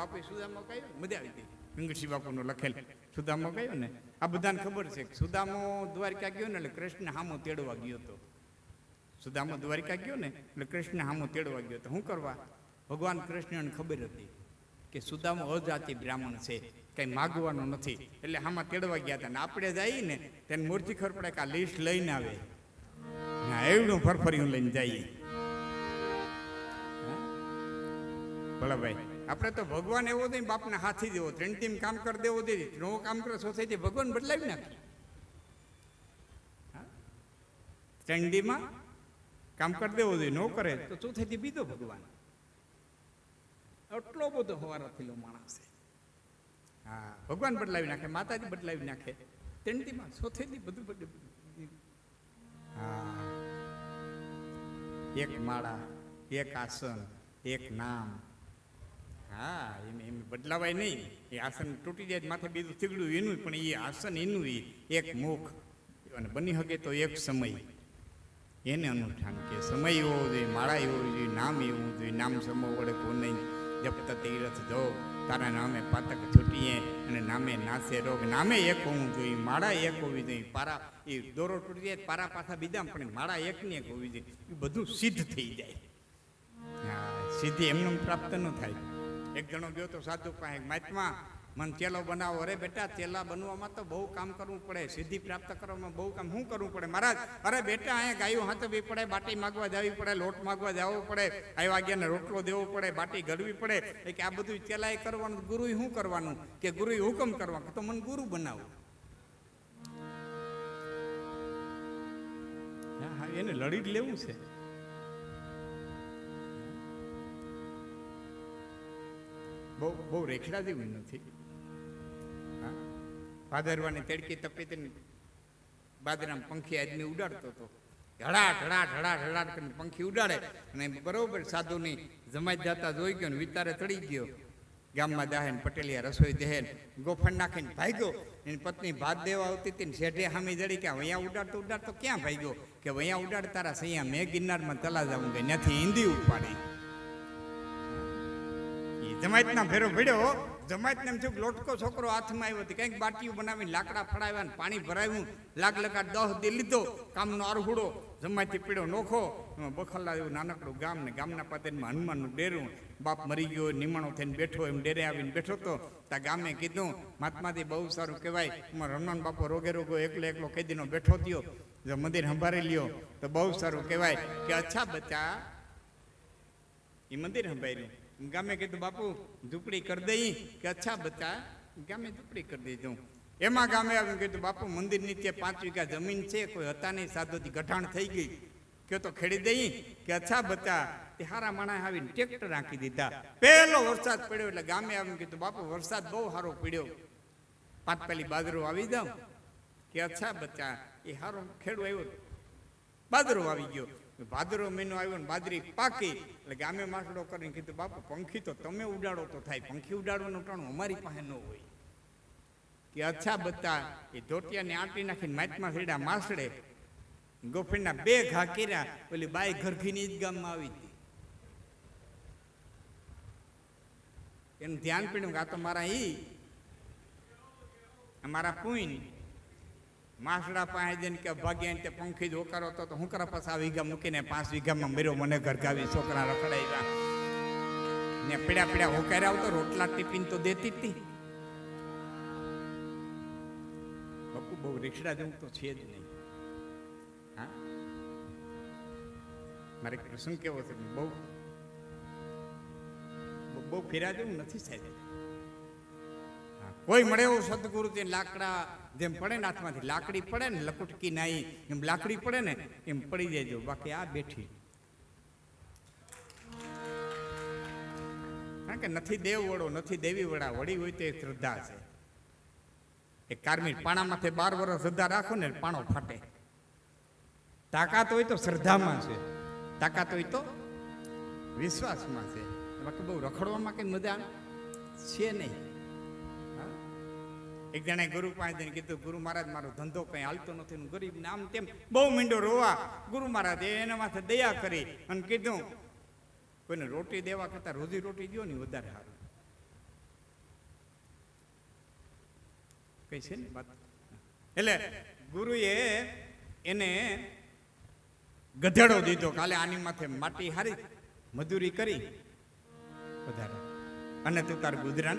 બાપુએ સુદામો કહ્યું મજા દીધી ગઈ. બાપુનું લખેલ સુદામો કહ્યું ને. આ બધાને ખબર છે કે સુદામો દ્વારકા ગયો ને એટલે કૃષ્ણ હામો તેડવા ગયો હતો સુદામો દ્વારિકા ગયો ને એટલે કૃષ્ણ હામો તેડવા ગયો તો. શું કરવા? ભગવાન કૃષ્ણને ખબર હતી કે સુદામો અજાતિ બ્રાહ્મણ છે, કંઈ માગવાનું નથી. એટલે હામાં તેડવા ગયા હતા ને આપણે જઈએ ને તેને મૂર્તિ ખબર કે આ લિસ્ટ લઈને આવે. ના એવડું ફરફરી લઈને જઈએ. ભલા ભાઈ આપણે તો ભગવાન એવો નહીં બાપને હાથી દેવો, ત્રણ ટીમ કામ કરી દેવો દે નવો કામ કરે, સોસાયટી ભગવાન બદલાવી નાખે. ચંડીમાં કામ કરી દેવો જોઈએ ન કરે તો ચોથેથી બીજો ભગવાન. એટલો બધો હવારાથીલો માણસ છે. હા, ભગવાન બદલાવી નાખે, માતાજી બદલાવી નાખે. તેંડીમાં ચોથેથી બધું બદલ હા. એક માળા, એક આસન, એક નામ હા, એમ એમ બદલાવાય નહીં. એ આસન તૂટી જાય માથે બીજું થીગડું એનું પણ એ આસન એનું એ એક મુખ. અને બની શકે તો એક સમય. એને અનુષ્ઠાન કે સમય એવો જોઈએ, માળા એવો જોઈએ, નામ એવું જોઈએ, નામ સમો વડે કોને જપત તીરથ જો, તારા નામે પાતક છૂટીએ અને નામે નાસે રોગ. નામે એક હોવું જોઈએ, માળા એક હોવી જોઈએ. પારા, એ દોરો તૂટી જાય, પારા પાછા બીજા પણ માળા એકની એક હોવી જોઈએ. એ બધું સિદ્ધ થઈ જાય. હા, સિદ્ધિ એમને પ્રાપ્ત ન થાય. એક જણો ગયો તો સાધુ પાસે મહાત્મા મન ચેલો બનાવો. અરે બેટા ચેલા બનવામાં તો બહુ કામ કરવું પડે. સિદ્ધિ પ્રાપ્ત કરવામાં બહુ કામ. શું કરવું પડે? મહારાજ, અરે બેટા, અહીંયા ગાયું હાથવી પડે, બાટી માગવા જવી પડે, લોટ માગવા જવો પડે, આવ્યા વાગ્યાને રોટલો દેવો પડે, બાટી ઘડવી પડે. કે આ બધું ચેલાએ કરવાનું. ગુરુ શું કરવાનું? કે ગુરુ હુકમ કરવા તો મને ગુરુ બનાવો. એને લડી જ લેવું છે. બહુ બહુ રેખડા જેવું નથી ભાદરવાની તડકી તપી તેને બાદરામ પંખી આદમી ઉડાડતો હતો. હડાટ હડાટ હડાટ હડાટ કરીને પંખી ઉડાડે. અને બરોબર સાધુની જમાઈ જતા જોઈ ગયો ને વિતારે ચડી ગયો. ગામમાં દાહેન, પટેલિયા રસોઈ દે ગોફણ નાખીને ભાગ્યો. એની પત્ની ભાત દેવા આવતી હતી ને શેઠે હામી જડી કે અહીંયા ઉડાડતો ઉડાડતો ક્યાં ભાગ્યો? કે અહીંયા ઉડાડ તારા સૈયા મેં ગિરનારમાં તલા જાઉં ગઈ ત્યાંથી હિન્દી ઉપાડી. એ જમાતના ફેરો ભીડ્યો. જમાતને એમ થયું લોટકો છોકરો હાથમાં આવ્યો હતો કંઈક બાટીઓ બનાવીને લાકડા ફડાવ્યા ને પાણી ભરાવ્યું લાગ લગા દહ દે લીધો. કામનો આરહુડો. જમાતી પીડો નોખો. એમાં બખલા એવું નાનકડું ગામ ને ગામના પાતેમાં હનુમાનનું ડેરું. બાપ મરી ગયો, નિમાણો થઈને બેઠો, એમ ડેરે આવીને બેઠો તો ત્યાં ગામે કીધું મહાત્માથી બહુ સારું કહેવાય. એમાં હનુમાન બાપો રોગે રોગો એકલો એકલો કેદીનો બેઠો થયો. જો મંદિર સંભાળી લ્યો, તો બહુ સારું કહેવાય. કે અચ્છા બચ્ચા એ મંદિર સંભાળ્યું. ગામે કીધું, બાપુ, ઝૂંપડી કરી દઈ કે અચ્છા બચ્ચા ગામે ઝૂંપડી કરી દીધું. એમાં ગામે આવીને કીધું, બાપુ, મંદિર નીચે પાંચ વીઘા જમીન છે, કોઈ હતા નહીં સાધુથી ગઠાણ થઈ ગઈ. કે તો ખેડી દઈ કે અચ્છા બચ્ચા તે હારા માણા આવીને ટ્રેક્ટર રાખી દીધા. પહેલો વરસાદ પડ્યો એટલે ગામે આવીને કીધું, બાપુ, વરસાદ બહુ સારો પડ્યો. પાંચ પેલી બાજરો આવી જાઉં. કે અચ્છા બચ્ચા એ હારો ખેડૂ આવ્યો. બાજરો આવી ગયો. ભાદરો મહિનો આવ્યો ને બાજરી પાકી. એટલે ગામે માસડો કરીને કીધું, બાપુ, પંખી તો તમે ઉડાડો તો થાય. પંખી ઉડાડવાનું ટાણું અમારી પાસે ન હોય. કે અચ્છા બચ્ચા એ ધોટિયાને આંટી નાખીને માતમાં સીડા માસડે ગોફીના બે ઘા કર્યા. ઓલી બાઈ ઘરખીની જ ગામમાં આવી હતી. એનું ધ્યાન પીડ્યું કે આ તો મારા ઈ મારા પુઈન. માસડા પાસે જઈને કે ભાગ્યા તે પંખી જ ઓકારો હતો તો હું કરા પાછા વીઘા મૂકીને પાંચ વીઘામાં મેરો મને ઘરગાવી છોકરા રખડાવ્યા ને પીડા પીડા હોકાર્યા આવતો? રોટલા ટિફિન તો દેતી હતી. બાપુ, બહુ રીક્ષડા જેવું તો છે જ નહીં. હા? મારે પ્રસંગ કેવો છે? બહુ, બહુ- ફેરા જેવું નથી સાહેબ. કોઈ મળે એવું સદગુરુ તે લાકડા જેમ પડે ને હાથમાંથી લાકડી પડે ને લકુટકી નાઈ એમ લાકડી પડે ને એમ પડી જાય બાકી આ બેઠી. કારણ કે નથી દેવ વડો, નથી દેવી વડા, વડી હોય તો શ્રદ્ધા છે. એ કાર્મિક પાણામાંથી બાર વર્ષ શ્રદ્ધા રાખો ને પાણો ફાટે. તાકાત હોય તો શ્રદ્ધામાં છે. તાકાત હોય તો વિશ્વાસમાં છે. બાકી બહુ રખડવામાં કઈ મજા છે નહીં? એક જણે ગુરુ પાસે કીધું, ગુરુ મહારાજ, મારો ધંધો કઈ હાલતો નથી. ગરીબ નામ તેમ બહુ મીંડો રોવા, ગુરુ મહારાજ એના માથે દયા કરી. અને કીધું, કોઈને રોટી દેવા કરતા રોજી રોટી દો ને વધારે સારું. કઈ છે ને વાત? એટલે ગુરુએ એને ગધેડો દીધો, કાલે આની માથે માટી હારી, મજૂરી કરી, વધારે. અને તું તાર ગુજરાન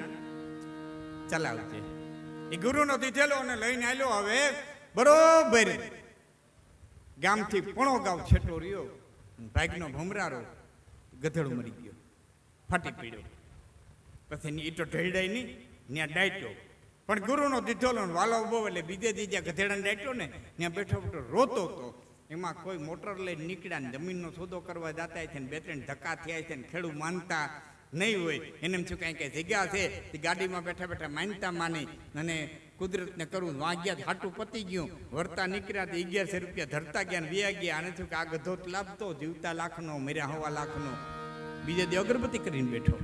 ચલાવજે. એ ગુરુનો દીધેલો અને લઈને આવ્યો હવે બરોબર. ગામથી પોણો ગાવ છેટો રહ્યો. ભાગનો ભમરારો ગધેડો મરી ગયો. ફાટી પડ્યો. પછી એની ઈટો ઢળડાઈ નહીં ત્યાં ડાયટો. પણ ગુરુનો દીધેલો વાલો બહુ એટલે બીજે દીજે ગધેડાને ડાયટો ને ત્યાં બેઠો બેઠો રોતો હતો એમાં કોઈ મોટર લઈને નીકળ્યા ને જમીનનો સોદો કરવા જતા છે ને બે ત્રણ ધક્કા થયા છે ને ખેડૂત માનતા નહીં હોય. એને એમ થયું કાંઈ કઈ જગ્યા છે? તે ગાડીમાં બેઠા બેઠા માનતા માની અને કુદરતને કરવું વાગ્યા હાટું પતી ગયું. વરતા નીકળ્યા તો અગિયારસો રૂપિયા ધરતા ગયા વ્યા ગયા. આને થયું કે આ ગધો લાભતો જીવતા લાખનો, મર્યા હવા લાખનો. બીજે દી અગરબત્તી કરીને બેઠો.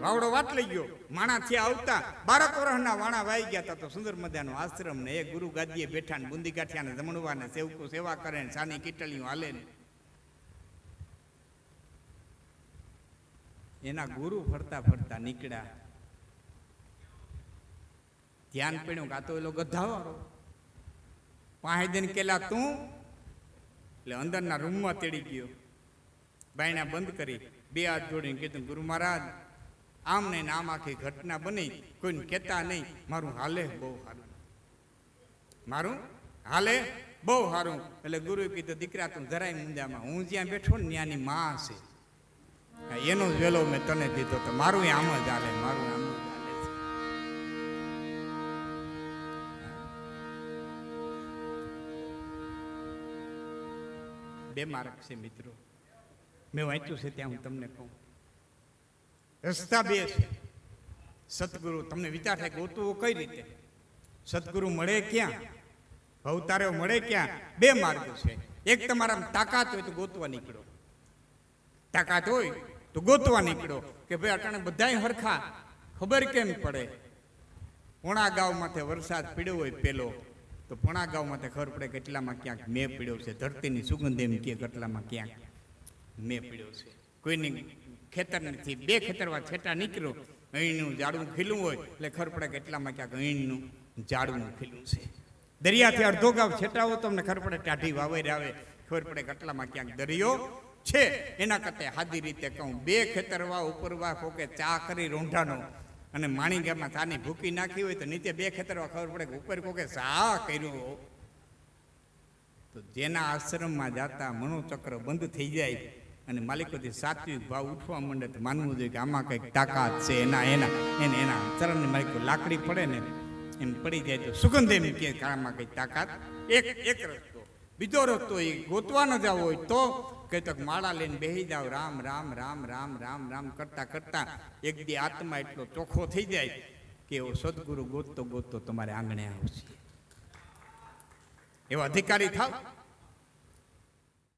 વાવડો વાટ લઈ ગયો. માણા થયા આવતા. બારક વર્ષના વાણા વાઈ ગયા હતા તો સુંદર મજાનો આશ્રમ ને એ ગુરુ ગાદીએ બેઠા ને બુંદી ગાંઠિયા ને જમણવા ને સેવકો સેવા કરે ને સાની કીટલીઓ હાલે ને. એના ગુરુ ફરતા ફરતા નીકળ્યા. ધ્યાન પડ્યું કા તો એલો ગધાવાળો. પાંચ દઈને કેલા તું? એટલે અંદરના રૂમમાં તેડી ગયો. બાયણા બંધ કરી, બે હાથ જોડીને કીધું, ગુરુ મહારાજ, આમ ને આમ આખી ઘટના બની, કોઈને કહેતા નહીં, મારું હાલે બહુ સારું મારું? હાલે બહુ સારું એટલે ગુરુએ કીધું, દીકરા, તું જરાય મુંજામાં હું જ્યાં બેઠો ને ત્યાંની માં છે. એનો જ વેલો મેં તને દીધો તો મારું આમ જ હાલે, મારું આમ જ હાલે બે માર્ક છે મિત્રો. મેં વાંચ્યું છે ત્યાં હું તમને કહું. રસ્તા બે છે. સદગુરુ, તમને વિચાર થાય ગોતવું કઈ રીતે? સદગુરુ મળે ક્યાં? અવતારો મળે ક્યાં? બે માર્ગ છે. એક તમારા તાકાત હોય તો ગોતવા નીકળો. તાકાત હોય તો ગોતવા નીકળો કે ભાઈ અટાણે બધાય હરખા. ખબર કેમ પડે? પોણા ગાવ માથે વરસાદ પીડ્યો હોય પેલો, તો પોણા ગામમાંથી ખબર પડે કેટલામાં ક્યાંક મેં પીડ્યો છે. ધરતીની સુગંધ એમ કે કેટલામાં ક્યાંક મેં પીડ્યો છે. કોઈની ખેતર નથી. બે ખેતરમાં છેટા નીકળ્યો. અહીંનું ઝાડવું ખીલું હોય એટલે ખબર પડે કે ક્યાંક અહીંનું ઝાડું ખીલું છે. દરિયાથી અડધો ગાવ છેટાવો તમને ખબર પડે ટાઢી વાવેર આવે. ખબર પડે કે ક્યાંક દરિયો છે. એના કરતા હાદી રીતે કહું, બે ખેતરવા ઉપરવા કોકે ચા કરી રોંઢાનો અને માણી ગામમાં ચાની ભૂકી નાખી હોય તો નીચે બે ખેતરવા ખબર પડે કે ઉપર કોકે ચા કર્યો તો જેના આશ્રમમાં જાતા મનોચક્ર બંધ થઈ જાય અને માલિકોથી સાત્વિક ભાવ ઉઠવા માંડે તો માનવું જોઈએ કે આમાં કંઈક તાકાત છે. એના એના, એને, એના ચરણની માલિકો લાકડી પડે ને એમ પડી જાય તો સુગંધ એમ કે આમાં કંઈક તાકાત. એક એક રસ્તો. બીજો રસ્તો એ ગોતવા ન જવો હોય તો કે તો માળા લઈને બેસી જાવ રામ રામ રામ રામ રામ રામ કરતા કરતા એક દી આત્મા એટલો ચોખ્ખો થઈ જાય કે એવો સદગુરુ ગોતતો ગોતતો તમારે આંગણે આવશે. એવા અધિકારી થાવ.